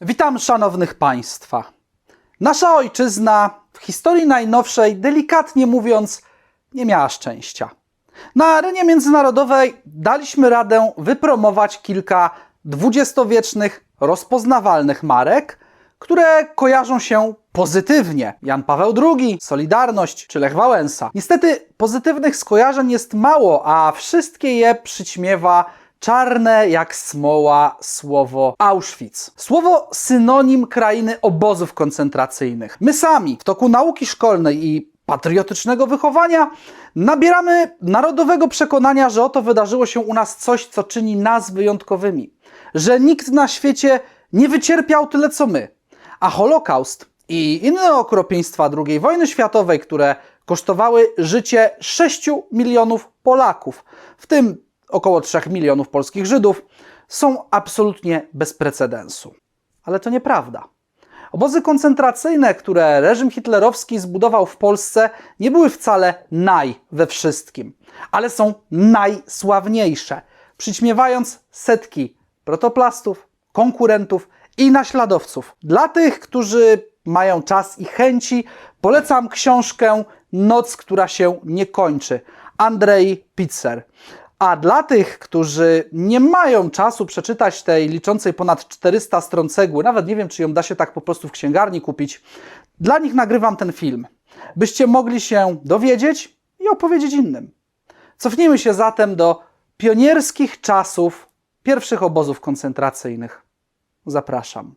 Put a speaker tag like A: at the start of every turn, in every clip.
A: Witam szanownych Państwa. Nasza ojczyzna w historii najnowszej, delikatnie mówiąc, nie miała szczęścia. Na arenie międzynarodowej daliśmy radę wypromować kilka dwudziestowiecznych, rozpoznawalnych marek, które kojarzą się pozytywnie. Jan Paweł II, Solidarność czy Lech Wałęsa. Niestety pozytywnych skojarzeń jest mało, a wszystkie je przyćmiewa czarne jak smoła słowo Auschwitz. Słowo synonim krainy obozów koncentracyjnych. My sami w toku nauki szkolnej i patriotycznego wychowania nabieramy narodowego przekonania, że oto wydarzyło się u nas coś, co czyni nas wyjątkowymi. Że nikt na świecie nie wycierpiał tyle co my. A Holokaust i inne okropieństwa II wojny światowej, które kosztowały życie 6 milionów Polaków, w tym około 3 milionów polskich Żydów, są absolutnie bez precedensu. Ale to nieprawda. Obozy koncentracyjne, które reżim hitlerowski zbudował w Polsce, nie były wcale naj we wszystkim, ale są najsławniejsze, przyćmiewając setki protoplastów, konkurentów i naśladowców. Dla tych, którzy mają czas i chęci, polecam książkę Noc, która się nie kończy. Andrzej Pitzer. A dla tych, którzy nie mają czasu przeczytać tej liczącej ponad 400 stron cegły, nawet nie wiem, czy ją da się tak po prostu w księgarni kupić, dla nich nagrywam ten film, byście mogli się dowiedzieć i opowiedzieć innym. Cofnijmy się zatem do pionierskich czasów pierwszych obozów koncentracyjnych. Zapraszam.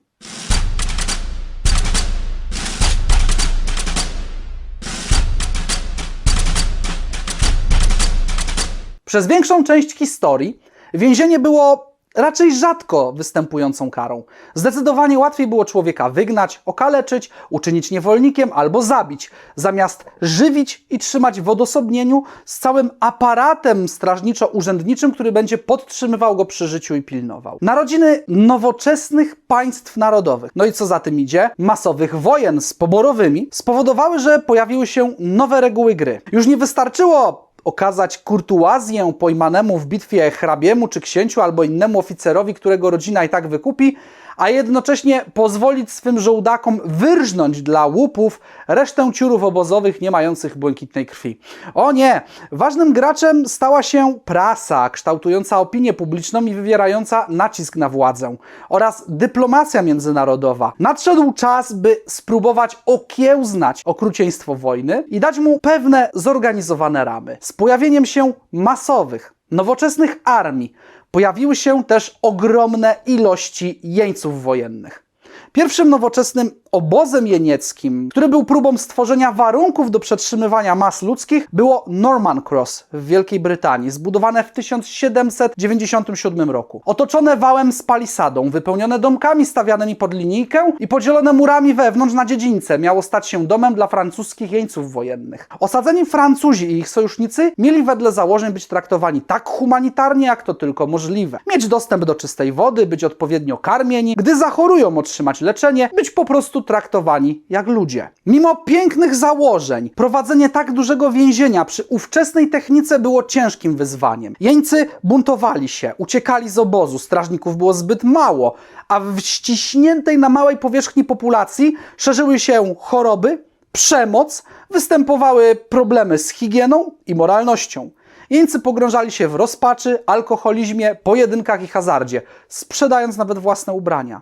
A: Przez większą część historii więzienie było raczej rzadko występującą karą. Zdecydowanie łatwiej było człowieka wygnać, okaleczyć, uczynić niewolnikiem albo zabić, zamiast żywić i trzymać w odosobnieniu z całym aparatem strażniczo-urzędniczym, który będzie podtrzymywał go przy życiu i pilnował. Narodziny nowoczesnych państw narodowych, no i co za tym idzie, masowych wojen z poborowymi, spowodowały, że pojawiły się nowe reguły gry. Już nie wystarczyło okazać kurtuazję pojmanemu w bitwie hrabiemu czy księciu albo innemu oficerowi, którego rodzina i tak wykupi, a jednocześnie pozwolić swym żołdakom wyrżnąć dla łupów resztę ciurów obozowych nie mających błękitnej krwi. O nie! Ważnym graczem stała się prasa, kształtująca opinię publiczną i wywierająca nacisk na władzę oraz dyplomacja międzynarodowa. Nadszedł czas, by spróbować okiełznać okrucieństwo wojny i dać mu pewne zorganizowane ramy. Z pojawieniem się masowych, nowoczesnych armii pojawiły się też ogromne ilości jeńców wojennych. Pierwszym nowoczesnym obozem jenieckim, który był próbą stworzenia warunków do przetrzymywania mas ludzkich, było Norman Cross w Wielkiej Brytanii, zbudowane w 1797 roku. Otoczone wałem z palisadą, wypełnione domkami stawianymi pod linijkę i podzielone murami wewnątrz na dziedzińce, miało stać się domem dla francuskich jeńców wojennych. Osadzeni Francuzi i ich sojusznicy mieli wedle założeń być traktowani tak humanitarnie, jak to tylko możliwe. Mieć dostęp do czystej wody, być odpowiednio karmieni, gdy zachorują otrzymać leczenie, być po prostu traktowani jak ludzie. Mimo pięknych założeń, prowadzenie tak dużego więzienia przy ówczesnej technice było ciężkim wyzwaniem. Jeńcy buntowali się, uciekali z obozu, strażników było zbyt mało, a w ściśniętej na małej powierzchni populacji szerzyły się choroby, przemoc, występowały problemy z higieną i moralnością. Jeńcy pogrążali się w rozpaczy, alkoholizmie, pojedynkach i hazardzie, sprzedając nawet własne ubrania.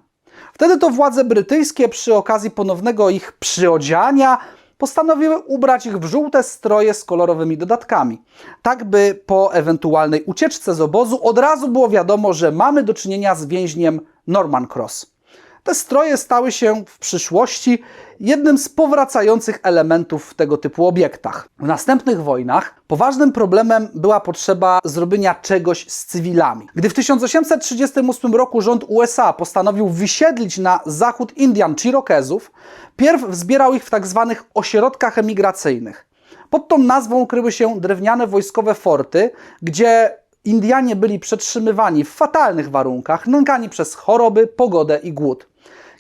A: Wtedy to władze brytyjskie przy okazji ponownego ich przyodziania postanowiły ubrać ich w żółte stroje z kolorowymi dodatkami, tak by po ewentualnej ucieczce z obozu od razu było wiadomo, że mamy do czynienia z więźniem Norman Cross. Te stroje stały się w przyszłości jednym z powracających elementów w tego typu obiektach. W następnych wojnach poważnym problemem była potrzeba zrobienia czegoś z cywilami. Gdy w 1838 roku rząd USA postanowił wysiedlić na zachód Indian Chirokezów, pierw zbierał ich w tak zwanych ośrodkach emigracyjnych. Pod tą nazwą kryły się drewniane wojskowe forty, gdzie Indianie byli przetrzymywani w fatalnych warunkach, nękani przez choroby, pogodę i głód.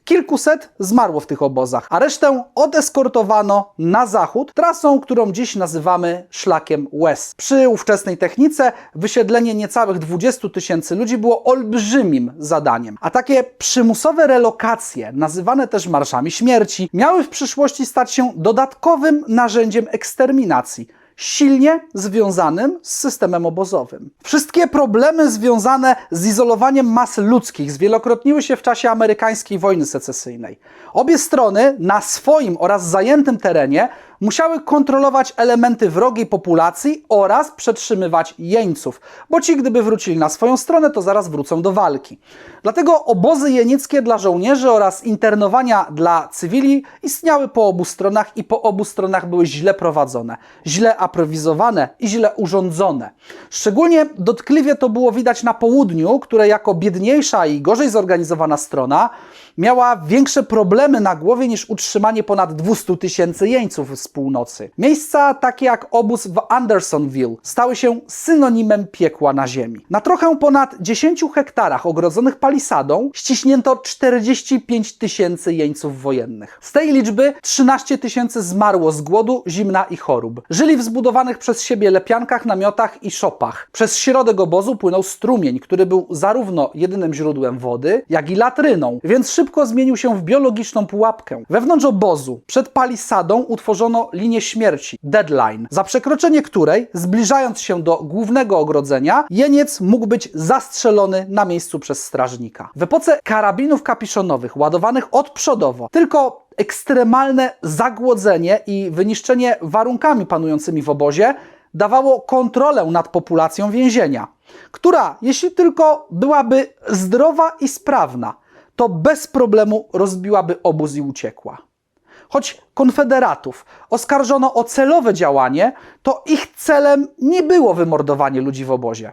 A: Kilkuset zmarło w tych obozach, a resztę odeskortowano na zachód trasą, którą dziś nazywamy szlakiem West. Przy ówczesnej technice wysiedlenie niecałych 20 tysięcy ludzi było olbrzymim zadaniem, a takie przymusowe relokacje, nazywane też marszami śmierci, miały w przyszłości stać się dodatkowym narzędziem eksterminacji silnie związanym z systemem obozowym. Wszystkie problemy związane z izolowaniem mas ludzkich zwielokrotniły się w czasie amerykańskiej wojny secesyjnej. Obie strony na swoim oraz zajętym terenie musiały kontrolować elementy wrogiej populacji oraz przetrzymywać jeńców, bo ci gdyby wrócili na swoją stronę, to zaraz wrócą do walki. Dlatego obozy jenieckie dla żołnierzy oraz internowania dla cywili istniały po obu stronach i po obu stronach były źle prowadzone, źle aprowizowane i źle urządzone. Szczególnie dotkliwie to było widać na południu, które jako biedniejsza i gorzej zorganizowana strona miała większe problemy na głowie niż utrzymanie ponad 200 tysięcy jeńców z północy. Miejsca takie jak obóz w Andersonville stały się synonimem piekła na ziemi. Na trochę ponad 10 hektarach ogrodzonych palisadą ściśnięto 45 tysięcy jeńców wojennych. Z tej liczby 13 tysięcy zmarło z głodu, zimna i chorób. Żyli w zbudowanych przez siebie lepiankach, namiotach i szopach. Przez środek obozu płynął strumień, który był zarówno jedynym źródłem wody, jak i latryną, więc szybko zmienił się w biologiczną pułapkę. Wewnątrz obozu, przed palisadą utworzono linię śmierci, deadline, za przekroczenie której, zbliżając się do głównego ogrodzenia, jeniec mógł być zastrzelony na miejscu przez strażnika. W epoce karabinów kapiszonowych ładowanych odprzodowo, tylko ekstremalne zagłodzenie i wyniszczenie warunkami panującymi w obozie dawało kontrolę nad populacją więzienia, która, jeśli tylko byłaby zdrowa i sprawna, to bez problemu rozbiłaby obóz i uciekła. Choć konfederatów oskarżono o celowe działanie, to ich celem nie było wymordowanie ludzi w obozie.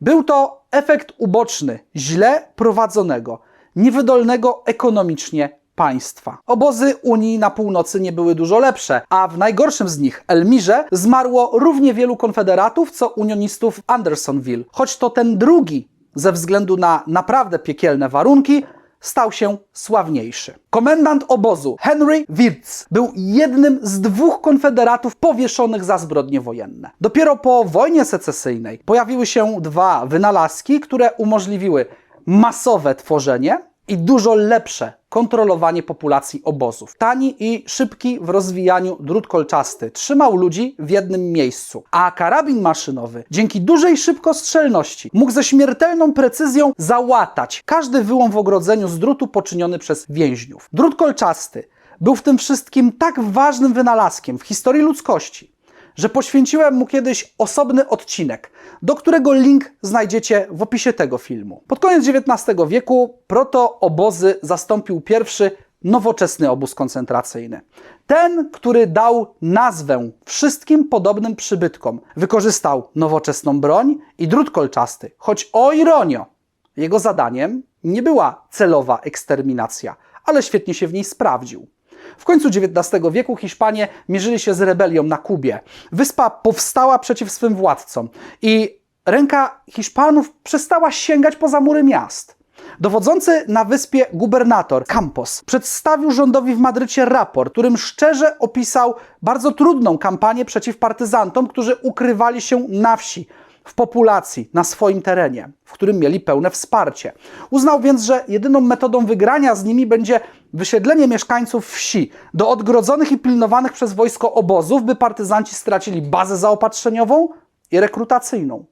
A: Był to efekt uboczny źle prowadzonego, niewydolnego ekonomicznie państwa. Obozy Unii na północy nie były dużo lepsze, a w najgorszym z nich, Elmirze, zmarło równie wielu konfederatów, co unionistów w Andersonville. Choć to ten drugi, ze względu na naprawdę piekielne warunki, stał się sławniejszy. Komendant obozu Henry Wirtz był jednym z dwóch konfederatów powieszonych za zbrodnie wojenne. Dopiero po wojnie secesyjnej pojawiły się dwa wynalazki, które umożliwiły masowe tworzenie i dużo lepsze kontrolowanie populacji obozów. Tani i szybki w rozwijaniu drut kolczasty trzymał ludzi w jednym miejscu, a karabin maszynowy dzięki dużej szybkostrzelności mógł ze śmiertelną precyzją załatać każdy wyłom w ogrodzeniu z drutu poczyniony przez więźniów. Drut kolczasty był w tym wszystkim tak ważnym wynalazkiem w historii ludzkości, że poświęciłem mu kiedyś osobny odcinek, do którego link znajdziecie w opisie tego filmu. Pod koniec XIX wieku proto-obozy zastąpił pierwszy nowoczesny obóz koncentracyjny. Ten, który dał nazwę wszystkim podobnym przybytkom, wykorzystał nowoczesną broń i drut kolczasty, choć o ironio, jego zadaniem nie była celowa eksterminacja, ale świetnie się w niej sprawdził. W końcu XIX wieku Hiszpanie mierzyli się z rebelią na Kubie. Wyspa powstała przeciw swym władcom i ręka Hiszpanów przestała sięgać poza mury miast. Dowodzący na wyspie gubernator Campos przedstawił rządowi w Madrycie raport, którym szczerze opisał bardzo trudną kampanię przeciw partyzantom, którzy ukrywali się na wsi, w populacji, na swoim terenie, w którym mieli pełne wsparcie. Uznał więc, że jedyną metodą wygrania z nimi będzie wysiedlenie mieszkańców wsi do odgrodzonych i pilnowanych przez wojsko obozów, by partyzanci stracili bazę zaopatrzeniową i rekrutacyjną.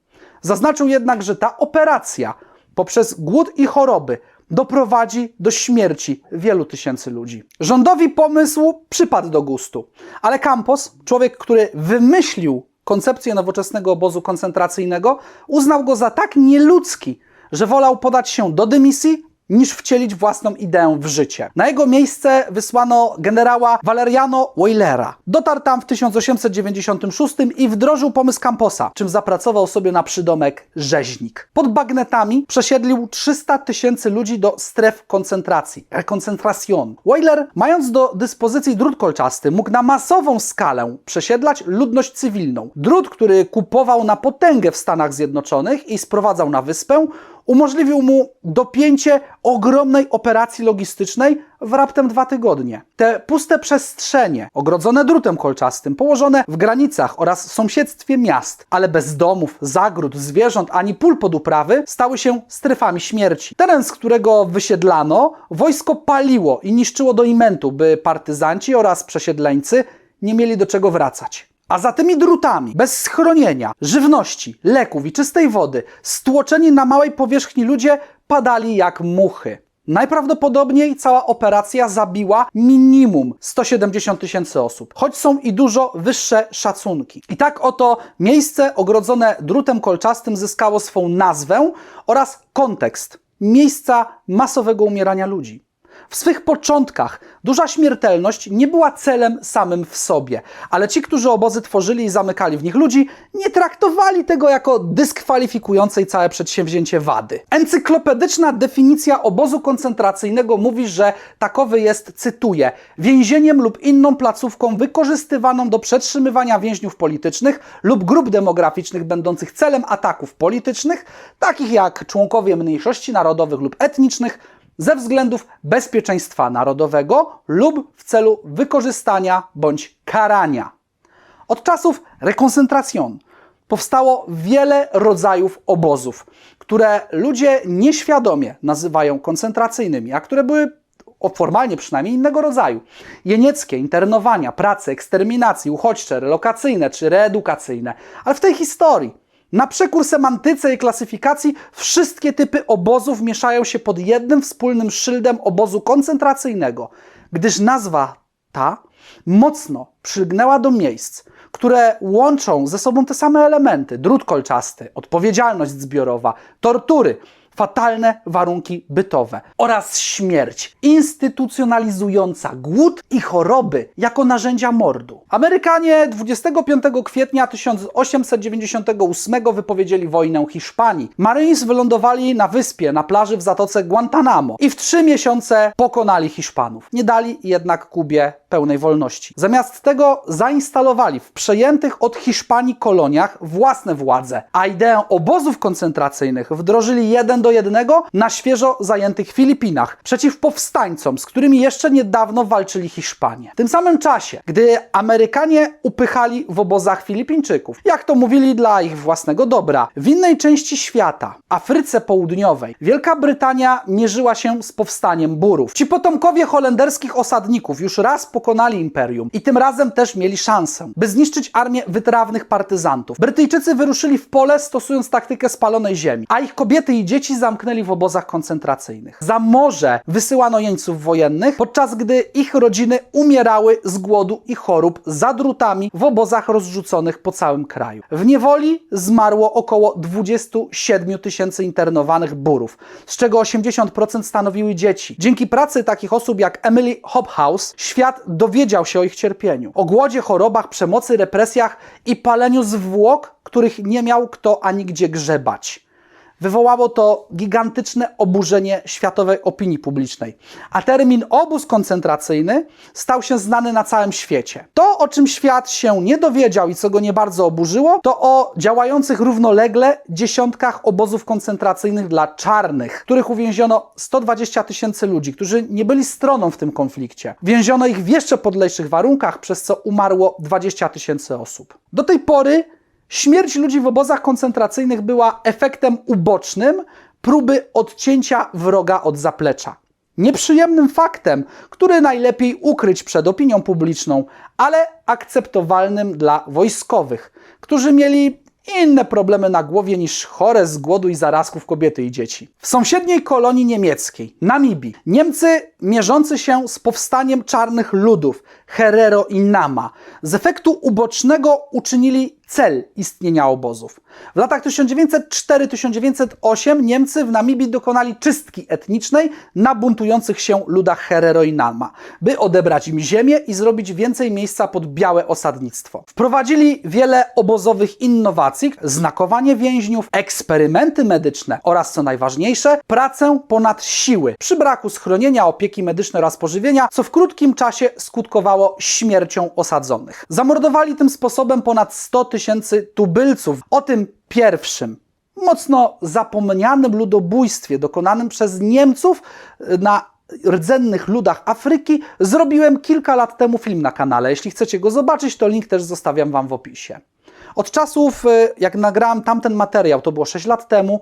A: Zaznaczył jednak, że ta operacja poprzez głód i choroby doprowadzi do śmierci wielu tysięcy ludzi. Rządowi pomysł przypadł do gustu, ale Campos, człowiek, który wymyślił koncepcję nowoczesnego obozu koncentracyjnego, uznał go za tak nieludzki, że wolał podać się do dymisji niż wcielić własną ideę w życie. Na jego miejsce wysłano generała Valeriano Weilera. Dotarł tam w 1896 i wdrożył pomysł Camposa, czym zapracował sobie na przydomek rzeźnik. Pod bagnetami przesiedlił 300 tysięcy ludzi do stref koncentracji, rekoncentracion. Weiler, mając do dyspozycji drut kolczasty, mógł na masową skalę przesiedlać ludność cywilną. Drut, który kupował na potęgę w Stanach Zjednoczonych i sprowadzał na wyspę, umożliwił mu dopięcie ogromnej operacji logistycznej w raptem dwa tygodnie. Te puste przestrzenie, ogrodzone drutem kolczastym, położone w granicach oraz sąsiedztwie miast, ale bez domów, zagród, zwierząt ani pól pod uprawy, stały się strefami śmierci. Teren, z którego wysiedlano, wojsko paliło i niszczyło do imentu, by partyzanci oraz przesiedleńcy nie mieli do czego wracać. A za tymi drutami, bez schronienia, żywności, leków i czystej wody, stłoczeni na małej powierzchni ludzie padali jak muchy. Najprawdopodobniej cała operacja zabiła minimum 170 tysięcy osób, choć są i dużo wyższe szacunki. I tak oto miejsce ogrodzone drutem kolczastym zyskało swą nazwę oraz kontekst miejsca masowego umierania ludzi. W swych początkach duża śmiertelność nie była celem samym w sobie, ale ci, którzy obozy tworzyli i zamykali w nich ludzi, nie traktowali tego jako dyskwalifikującej całe przedsięwzięcie wady. Encyklopedyczna definicja obozu koncentracyjnego mówi, że takowy jest, cytuję, więzieniem lub inną placówką wykorzystywaną do przetrzymywania więźniów politycznych lub grup demograficznych będących celem ataków politycznych, takich jak członkowie mniejszości narodowych lub etnicznych, ze względów bezpieczeństwa narodowego lub w celu wykorzystania bądź karania. Od czasów rekoncentracjon powstało wiele rodzajów obozów, które ludzie nieświadomie nazywają koncentracyjnymi, a które były formalnie przynajmniej innego rodzaju. Jenieckie, internowania, prace, eksterminacji, uchodźcze, relokacyjne czy reedukacyjne. Ale w tej historii na przekór semantyce i klasyfikacji wszystkie typy obozów mieszają się pod jednym wspólnym szyldem obozu koncentracyjnego, gdyż nazwa ta mocno przylgnęła do miejsc, które łączą ze sobą te same elementy: drut kolczasty, odpowiedzialność zbiorowa, tortury, fatalne warunki bytowe oraz śmierć instytucjonalizująca głód i choroby jako narzędzia mordu. Amerykanie 25 kwietnia 1898 wypowiedzieli wojnę Hiszpanii. Marines wylądowali na wyspie na plaży w zatoce Guantanamo i w trzy miesiące pokonali Hiszpanów. Nie dali jednak Kubie pełnej wolności. Zamiast tego zainstalowali w przejętych od Hiszpanii koloniach własne władze, a ideę obozów koncentracyjnych wdrożyli jeden do jednego na świeżo zajętych Filipinach przeciw powstańcom, z którymi jeszcze niedawno walczyli Hiszpanie. W tym samym czasie, gdy Amerykanie upychali w obozach Filipińczyków, jak to mówili dla ich własnego dobra, w innej części świata, Afryce Południowej, Wielka Brytania mierzyła się z powstaniem Burów. Ci potomkowie holenderskich osadników już raz pokonali imperium i tym razem też mieli szansę, by zniszczyć armię wytrawnych partyzantów. Brytyjczycy wyruszyli w pole stosując taktykę spalonej ziemi, a ich kobiety i dzieci zamknęli w obozach koncentracyjnych. Za morze wysyłano jeńców wojennych, podczas gdy ich rodziny umierały z głodu i chorób za drutami w obozach rozrzuconych po całym kraju. W niewoli zmarło około 27 tysięcy internowanych burów, z czego 80% stanowiły dzieci. Dzięki pracy takich osób jak Emily Hobhouse, świat dowiedział się o ich cierpieniu, o głodzie, chorobach, przemocy, represjach i paleniu zwłok, których nie miał kto ani gdzie grzebać. Wywołało to gigantyczne oburzenie światowej opinii publicznej, a termin obóz koncentracyjny stał się znany na całym świecie. To, o czym świat się nie dowiedział i co go nie bardzo oburzyło, to o działających równolegle dziesiątkach obozów koncentracyjnych dla czarnych, których uwięziono 120 tysięcy ludzi, którzy nie byli stroną w tym konflikcie. Więziono ich w jeszcze podlejszych warunkach, przez co umarło 20 tysięcy osób. Do tej pory Śmierć ludzi w obozach koncentracyjnych była efektem ubocznym próby odcięcia wroga od zaplecza. Nieprzyjemnym faktem, który najlepiej ukryć przed opinią publiczną, ale akceptowalnym dla wojskowych, którzy mieli inne problemy na głowie niż chore z głodu i zarazków kobiety i dzieci. W sąsiedniej kolonii niemieckiej, Namibii, Niemcy mierzący się z powstaniem czarnych ludów, Herero i Nama, z efektu ubocznego uczynili cel istnienia obozów. W latach 1904-1908 Niemcy w Namibii dokonali czystki etnicznej na buntujących się ludach Herero i Nama, by odebrać im ziemię i zrobić więcej miejsca pod białe osadnictwo. Wprowadzili wiele obozowych innowacji, znakowanie więźniów, eksperymenty medyczne oraz, co najważniejsze, pracę ponad siły, przy braku schronienia, opieki medycznej oraz pożywienia, co w krótkim czasie skutkowało śmiercią osadzonych. Zamordowali tym sposobem ponad 100 tysięcy tubylców. O tym pierwszym mocno zapomnianym ludobójstwie dokonanym przez Niemców na rdzennych ludach Afryki zrobiłem kilka lat temu film na kanale. Jeśli chcecie go zobaczyć, to link też zostawiam Wam w opisie. Od czasów, y, jak nagrałem tamten materiał, to było 6 lat temu,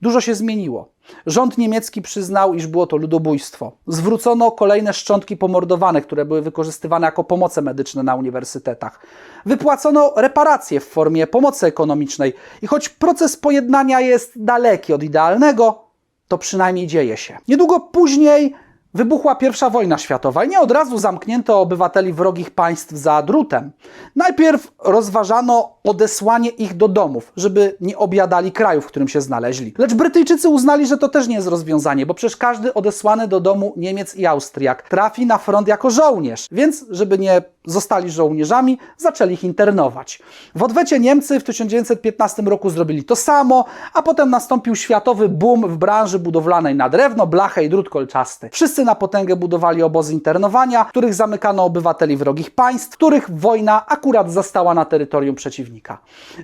A: Dużo się zmieniło. Rząd niemiecki przyznał, iż było to ludobójstwo. Zwrócono kolejne szczątki pomordowanych, które były wykorzystywane jako pomoce medyczne na uniwersytetach. Wypłacono reparacje w formie pomocy ekonomicznej i choć proces pojednania jest daleki od idealnego, to przynajmniej dzieje się. Niedługo później Wybuchła I wojna światowa i nie od razu zamknięto obywateli wrogich państw za drutem. Najpierw rozważano odesłanie ich do domów, żeby nie objadali kraju, w którym się znaleźli. Lecz Brytyjczycy uznali, że to też nie jest rozwiązanie, bo przecież każdy odesłany do domu Niemiec i Austriak trafi na front jako żołnierz. Więc, żeby nie zostali żołnierzami, zaczęli ich internować. W odwecie Niemcy w 1915 roku zrobili to samo, a potem nastąpił światowy boom w branży budowlanej na drewno, blachę i drut kolczasty. Wszyscy na potęgę budowali obozy internowania, w których zamykano obywateli wrogich państw, których wojna akurat zastała na terytorium przeciwnika.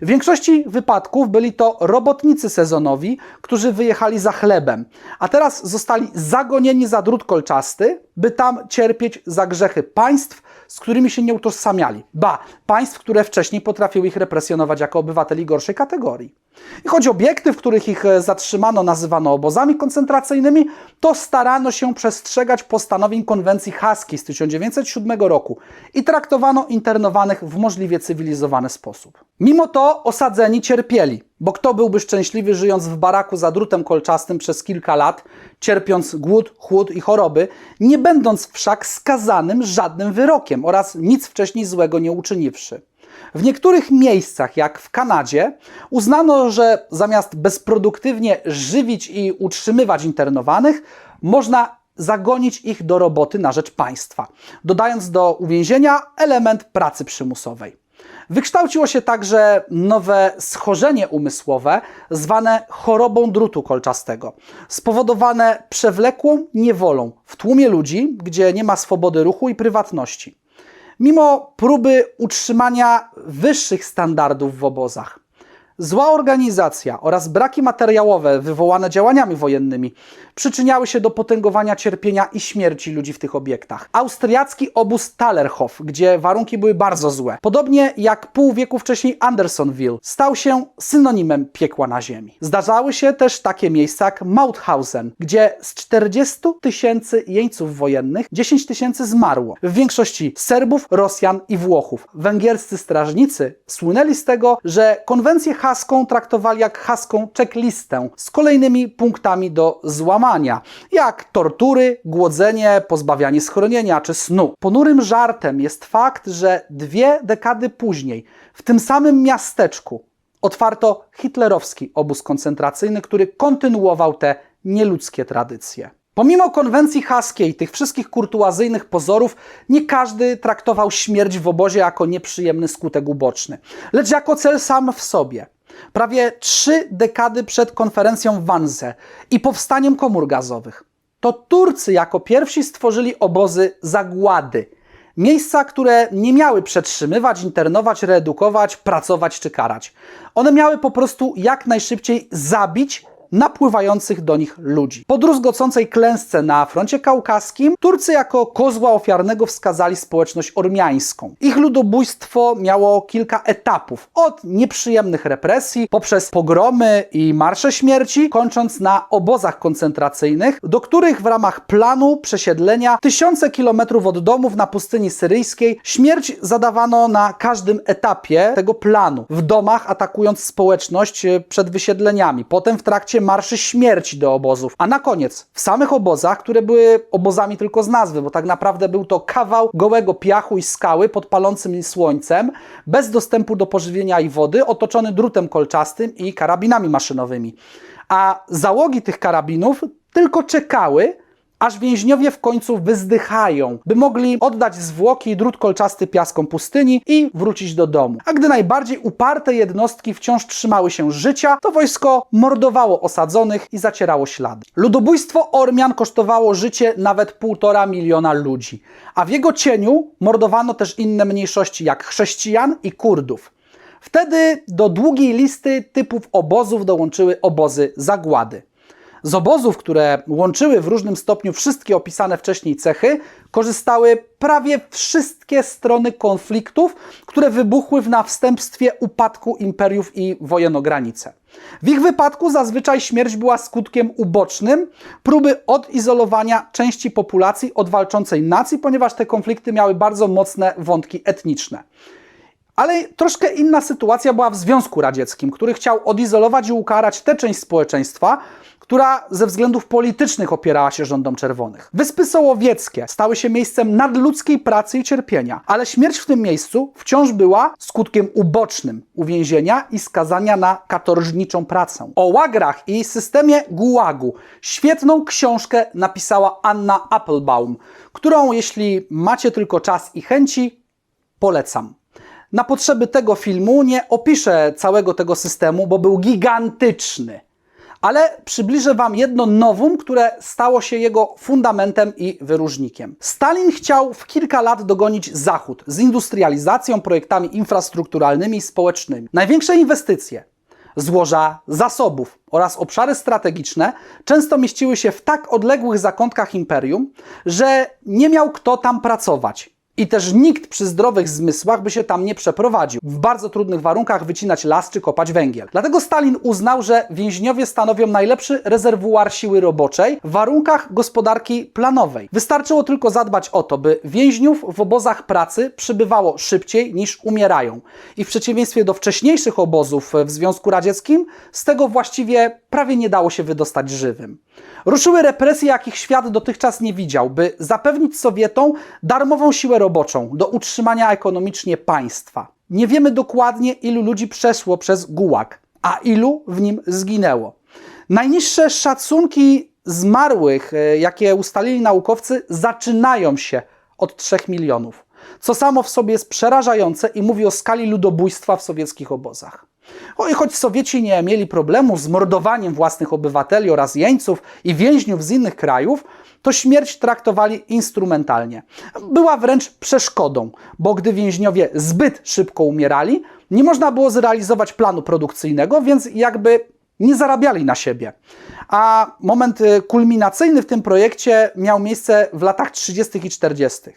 A: W większości wypadków byli to robotnicy sezonowi, którzy wyjechali za chlebem, a teraz zostali zagonieni za drut kolczasty, by tam cierpieć za grzechy państw, z którymi się nie utożsamiali. Ba, państw, które wcześniej potrafiły ich represjonować jako obywateli gorszej kategorii. I choć obiekty, w których ich e, zatrzymano, nazywano obozami koncentracyjnymi, to starano się przestrzegać postanowień konwencji haskiej z 1907 roku i traktowano internowanych w możliwie cywilizowany sposób. Mimo to osadzeni cierpieli, bo kto byłby szczęśliwy żyjąc w baraku za drutem kolczastym przez kilka lat, cierpiąc głód, chłód i choroby, nie będąc wszak skazanym żadnym wyrokiem oraz nic wcześniej złego nie uczyniwszy. W niektórych miejscach, jak w Kanadzie, uznano, że zamiast bezproduktywnie żywić i utrzymywać internowanych, można zagonić ich do roboty na rzecz państwa, dodając do uwięzienia element pracy przymusowej. Wykształciło się także nowe schorzenie umysłowe, zwane chorobą drutu kolczastego, spowodowane przewlekłą niewolą w tłumie ludzi, gdzie nie ma swobody ruchu i prywatności. Mimo próby utrzymania wyższych standardów w obozach, Zła organizacja oraz braki materiałowe wywołane działaniami wojennymi przyczyniały się do potęgowania cierpienia i śmierci ludzi w tych obiektach. Austriacki obóz Talerhof, gdzie warunki były bardzo złe, podobnie jak pół wieku wcześniej Andersonville, stał się synonimem piekła na ziemi. Zdarzały się też takie miejsca jak Mauthausen, gdzie z 40 tysięcy jeńców wojennych 10 tysięcy zmarło. W większości Serbów, Rosjan i Włochów. Węgierscy strażnicy słynęli z tego, że konwencje haską traktowali jak haską checklistę z kolejnymi punktami do złamania, jak tortury, głodzenie, pozbawianie schronienia czy snu. Ponurym żartem jest fakt, że dwie dekady później w tym samym miasteczku otwarto hitlerowski obóz koncentracyjny, który kontynuował te nieludzkie tradycje. Pomimo konwencji haskiej, tych wszystkich kurtuazyjnych pozorów, nie każdy traktował śmierć w obozie jako nieprzyjemny skutek uboczny, lecz jako cel sam w sobie. Prawie trzy dekady przed konferencją w Wannsee i powstaniem komór gazowych. To Turcy jako pierwsi stworzyli obozy zagłady. Miejsca, które nie miały przetrzymywać, internować, reedukować, pracować czy karać. One miały po prostu jak najszybciej zabić napływających do nich ludzi. Po druzgocącej klęsce na froncie kaukaskim Turcy jako kozła ofiarnego wskazali społeczność ormiańską. Ich ludobójstwo miało kilka etapów. Od nieprzyjemnych represji, poprzez pogromy i marsze śmierci, kończąc na obozach koncentracyjnych, do których w ramach planu przesiedlenia tysiące kilometrów od domów na pustyni syryjskiej śmierć zadawano na każdym etapie tego planu. W domach atakując społeczność e, przed wysiedleniami, potem w trakcie marszy śmierci do obozów. A na koniec, w samych obozach, które były obozami tylko z nazwy, bo tak naprawdę był to kawał gołego piachu i skały pod palącym słońcem, bez dostępu do pożywienia i wody, otoczony drutem kolczastym i karabinami maszynowymi. A załogi tych karabinów tylko czekały, aż więźniowie w końcu wyzdychają, by mogli oddać zwłoki i drut kolczasty piaskom pustyni i wrócić do domu. A gdy najbardziej uparte jednostki wciąż trzymały się życia, to wojsko mordowało osadzonych i zacierało ślady. Ludobójstwo Ormian kosztowało życie nawet półtora miliona ludzi, a w jego cieniu mordowano też inne mniejszości jak chrześcijan i Kurdów. Wtedy do długiej listy typów obozów dołączyły obozy zagłady. Z obozów, które łączyły w różnym stopniu wszystkie opisane wcześniej cechy, korzystały prawie wszystkie strony konfliktów, które wybuchły w następstwie upadku imperiów i wojen o granice. W ich wypadku zazwyczaj śmierć była skutkiem ubocznym próby odizolowania części populacji od walczącej nacji, ponieważ te konflikty miały bardzo mocne wątki etniczne. Ale troszkę inna sytuacja była w Związku Radzieckim, który chciał odizolować i ukarać tę część społeczeństwa, która ze względów politycznych opierała się rządom czerwonych. Wyspy Sołowieckie stały się miejscem nadludzkiej pracy i cierpienia, ale śmierć w tym miejscu wciąż była skutkiem ubocznym uwięzienia i skazania na katorżniczą pracę. O łagrach i systemie gułagu świetną książkę napisała Anna Applebaum, którą jeśli macie tylko czas i chęci, polecam. Na potrzeby tego filmu nie opiszę całego tego systemu, bo był gigantyczny. Ale przybliżę Wam jedno nowum, które stało się jego fundamentem i wyróżnikiem. Stalin chciał w kilka lat dogonić Zachód z industrializacją, projektami infrastrukturalnymi i społecznymi. Największe inwestycje, złoża zasobów oraz obszary strategiczne często mieściły się w tak odległych zakątkach imperium, że nie miał kto tam pracować. I też nikt przy zdrowych zmysłach by się tam nie przeprowadził. W bardzo trudnych warunkach wycinać las czy kopać węgiel. Dlatego Stalin uznał, że więźniowie stanowią najlepszy rezerwuar siły roboczej w warunkach gospodarki planowej. Wystarczyło tylko zadbać o to, by więźniów w obozach pracy przybywało szybciej niż umierają. I w przeciwieństwie do wcześniejszych obozów w Związku Radzieckim, z tego właściwie prawie nie dało się wydostać żywym. Ruszyły represje, jakich świat dotychczas nie widział, by zapewnić Sowietom darmową siłę roboczą do utrzymania ekonomicznie państwa. Nie wiemy dokładnie, ilu ludzi przeszło przez gułag, a ilu w nim zginęło. Najniższe szacunki zmarłych, e, jakie ustalili naukowcy, zaczynają się od 3 milionów, co samo w sobie jest przerażające i mówi o skali ludobójstwa w sowieckich obozach. O, i choć Sowieci nie mieli problemu z mordowaniem własnych obywateli oraz jeńców i więźniów z innych krajów, to śmierć traktowali instrumentalnie. Była wręcz przeszkodą, bo gdy więźniowie zbyt szybko umierali, nie można było zrealizować planu produkcyjnego, więc jakby nie zarabiali na siebie. A moment y, kulminacyjny w tym projekcie miał miejsce w latach 30. i 40.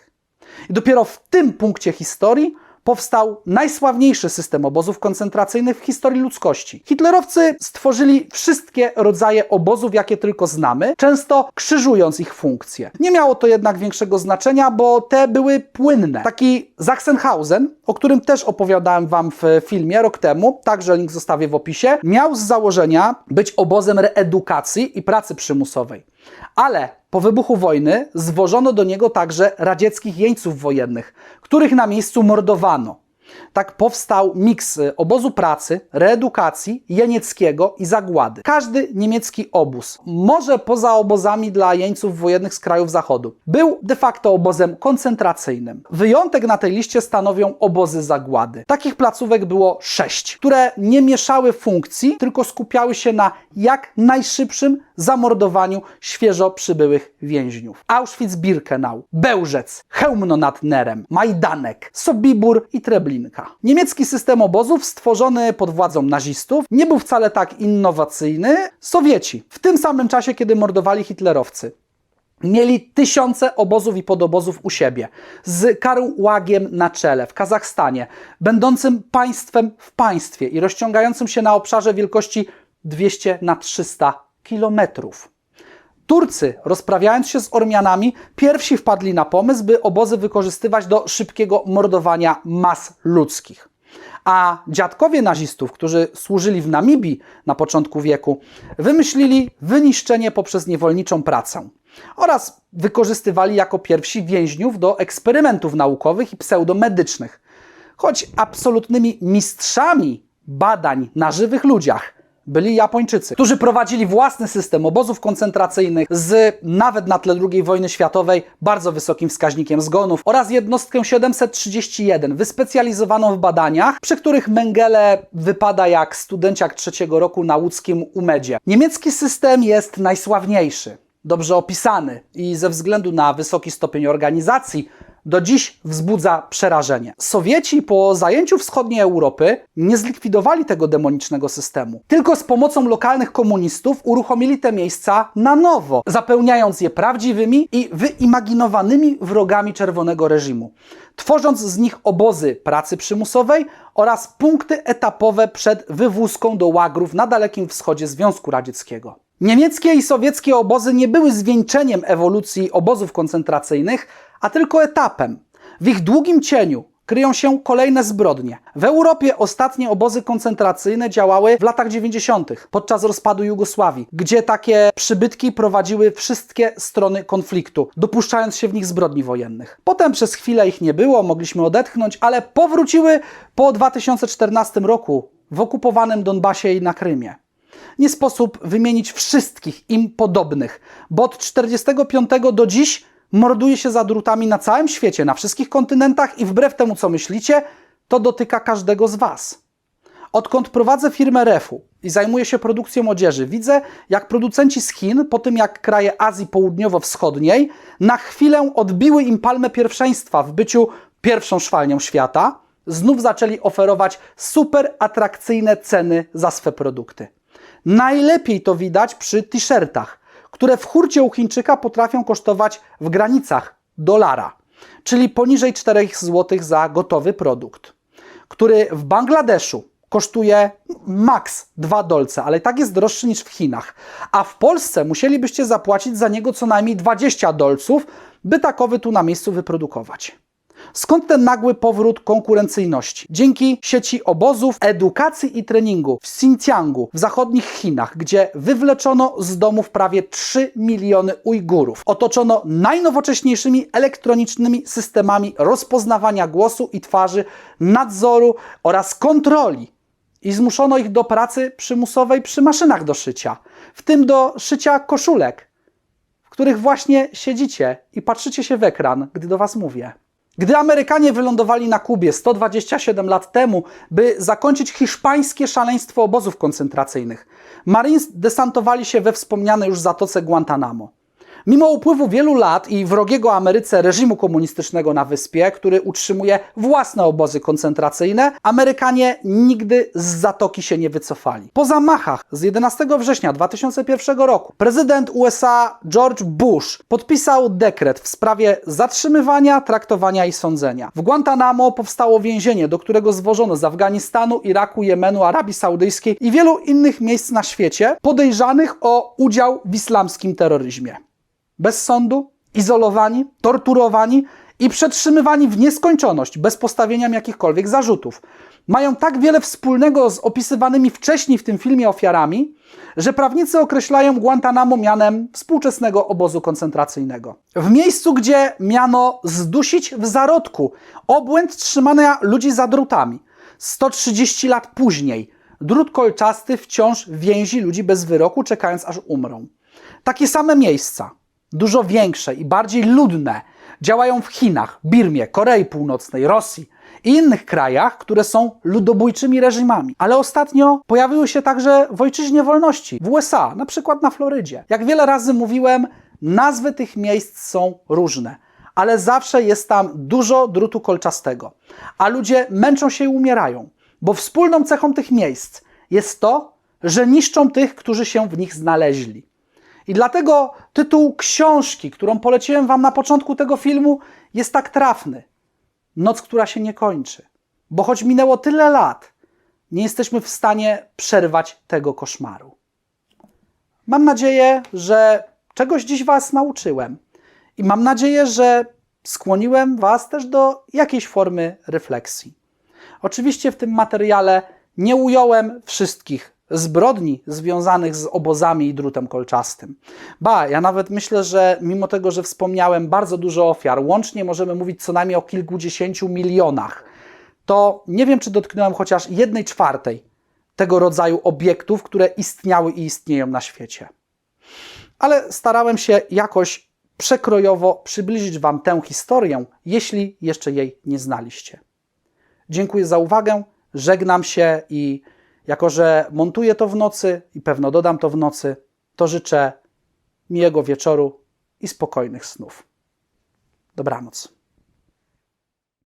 A: I dopiero w tym punkcie historii powstał najsławniejszy system obozów koncentracyjnych w historii ludzkości. Hitlerowcy stworzyli wszystkie rodzaje obozów, jakie tylko znamy, często krzyżując ich funkcje. Nie miało to jednak większego znaczenia, bo te były płynne. Taki Sachsenhausen, o którym też opowiadałem Wam w filmie rok temu, także link zostawię w opisie, miał z założenia być obozem reedukacji i pracy przymusowej. Ale po wybuchu wojny zwożono do niego także radzieckich jeńców wojennych, których na miejscu mordowano. Tak powstał miks obozu pracy, reedukacji, jenieckiego i zagłady. Każdy niemiecki obóz, może poza obozami dla jeńców wojennych z krajów zachodu, był de facto obozem koncentracyjnym. Wyjątek na tej liście stanowią obozy zagłady. Takich placówek było sześć, które nie mieszały funkcji, tylko skupiały się na jak najszybszym zamordowaniu świeżo przybyłych więźniów. Auschwitz-Birkenau, Bełżec, Chełmno nad Nerem, Majdanek, Sobibór i Treblinka. Niemiecki system obozów stworzony pod władzą nazistów nie był wcale tak innowacyjny. Sowieci w tym samym czasie, kiedy mordowali hitlerowcy, Mieli tysiące obozów i podobozów u siebie, z Karłagiem na czele w Kazachstanie, będącym państwem w państwie i rozciągającym się na obszarze wielkości 200 na 300 kilometrów. Turcy, rozprawiając się z Ormianami, pierwsi wpadli na pomysł, by obozy wykorzystywać do szybkiego mordowania mas ludzkich. A dziadkowie nazistów, którzy służyli w Namibii na początku wieku, wymyślili wyniszczenie poprzez niewolniczą pracę oraz wykorzystywali jako pierwsi więźniów do eksperymentów naukowych i pseudomedycznych. Choć absolutnymi mistrzami badań na żywych ludziach byli Japończycy, którzy prowadzili własny system obozów koncentracyjnych z nawet na tle II wojny światowej bardzo wysokim wskaźnikiem zgonów oraz jednostkę 731 wyspecjalizowaną w badaniach, przy których Mengele wypada jak studenciak trzeciego roku na łódzkim UMEDzie. Niemiecki system jest najsławniejszy, dobrze opisany i ze względu na wysoki stopień organizacji do dziś wzbudza przerażenie. Sowieci po zajęciu wschodniej Europy nie zlikwidowali tego demonicznego systemu. Tylko z pomocą lokalnych komunistów uruchomili te miejsca na nowo, zapełniając je prawdziwymi i wyimaginowanymi wrogami czerwonego reżimu, tworząc z nich obozy pracy przymusowej oraz punkty etapowe przed wywózką do łagrów na Dalekim Wschodzie Związku Radzieckiego. Niemieckie i sowieckie obozy nie były zwieńczeniem ewolucji obozów koncentracyjnych, a tylko etapem. W ich długim cieniu kryją się kolejne zbrodnie. W Europie ostatnie obozy koncentracyjne działały w latach 90., podczas rozpadu Jugosławii, gdzie takie przybytki prowadziły wszystkie strony konfliktu, dopuszczając się w nich zbrodni wojennych. Potem przez chwilę ich nie było, mogliśmy odetchnąć, ale powróciły po 2014 roku w okupowanym Donbasie i na Krymie nie sposób wymienić wszystkich im podobnych, bo od 45 do dziś morduje się za drutami na całym świecie, na wszystkich kontynentach i wbrew temu, co myślicie, to dotyka każdego z Was. Odkąd prowadzę firmę Refu i zajmuję się produkcją odzieży, widzę, jak producenci z Chin, po tym jak kraje Azji Południowo-Wschodniej na chwilę odbiły im palmę pierwszeństwa w byciu pierwszą szwalnią świata, znów zaczęli oferować super atrakcyjne ceny za swe produkty. Najlepiej to widać przy t-shirtach, które w hurcie u Chińczyka potrafią kosztować w granicach dolara, czyli poniżej 4 zł za gotowy produkt, który w Bangladeszu kosztuje maks 2 dolce, ale i tak jest droższy niż w Chinach. A w Polsce musielibyście zapłacić za niego co najmniej 20 dolców, by takowy tu na miejscu wyprodukować. Skąd ten nagły powrót konkurencyjności? Dzięki sieci obozów, edukacji i treningu w Xinjiangu, w zachodnich Chinach, gdzie wywleczono z domów prawie 3 miliony Ujgurów. Otoczono najnowocześniejszymi elektronicznymi systemami rozpoznawania głosu i twarzy, nadzoru oraz kontroli. I zmuszono ich do pracy przymusowej przy maszynach do szycia, w tym do szycia koszulek, w których właśnie siedzicie i patrzycie się w ekran, gdy do Was mówię. Gdy Amerykanie wylądowali na Kubie 127 lat temu, by zakończyć hiszpańskie szaleństwo obozów koncentracyjnych, Marines desantowali się we wspomnianej już zatoce Guantanamo. Mimo upływu wielu lat i wrogiego Ameryce reżimu komunistycznego na wyspie, który utrzymuje własne obozy koncentracyjne, Amerykanie nigdy z zatoki się nie wycofali. Po zamachach z 11 września 2001 roku prezydent USA George Bush podpisał dekret w sprawie zatrzymywania, traktowania i sądzenia. W Guantanamo powstało więzienie, do którego zwożono z Afganistanu, Iraku, Jemenu, Arabii Saudyjskiej i wielu innych miejsc na świecie podejrzanych o udział w islamskim terroryzmie bez sądu, izolowani, torturowani i przetrzymywani w nieskończoność, bez postawienia jakichkolwiek zarzutów. Mają tak wiele wspólnego z opisywanymi wcześniej w tym filmie ofiarami, że prawnicy określają Guantanamo mianem współczesnego obozu koncentracyjnego. W miejscu, gdzie miano zdusić w zarodku obłęd trzymania ludzi za drutami. 130 lat później drut kolczasty wciąż więzi ludzi bez wyroku, czekając aż umrą. Takie same miejsca, dużo większe i bardziej ludne działają w Chinach, Birmie, Korei Północnej, Rosji i innych krajach, które są ludobójczymi reżimami. Ale ostatnio pojawiły się także w ojczyźnie wolności, w USA, na przykład na Florydzie. Jak wiele razy mówiłem, nazwy tych miejsc są różne, ale zawsze jest tam dużo drutu kolczastego, a ludzie męczą się i umierają, bo wspólną cechą tych miejsc jest to, że niszczą tych, którzy się w nich znaleźli. I dlatego tytuł książki, którą poleciłem Wam na początku tego filmu, jest tak trafny. Noc, która się nie kończy. Bo choć minęło tyle lat, nie jesteśmy w stanie przerwać tego koszmaru. Mam nadzieję, że czegoś dziś Was nauczyłem. I mam nadzieję, że skłoniłem Was też do jakiejś formy refleksji. Oczywiście w tym materiale nie ująłem wszystkich zbrodni związanych z obozami i drutem kolczastym. Ba, ja nawet myślę, że mimo tego, że wspomniałem bardzo dużo ofiar, łącznie możemy mówić co najmniej o kilkudziesięciu milionach, to nie wiem, czy dotknąłem chociaż jednej czwartej tego rodzaju obiektów, które istniały i istnieją na świecie. Ale starałem się jakoś przekrojowo przybliżyć Wam tę historię, jeśli jeszcze jej nie znaliście. Dziękuję za uwagę, żegnam się i jako, że montuję to w nocy i pewno dodam to w nocy, to życzę miłego wieczoru i spokojnych snów. Dobranoc.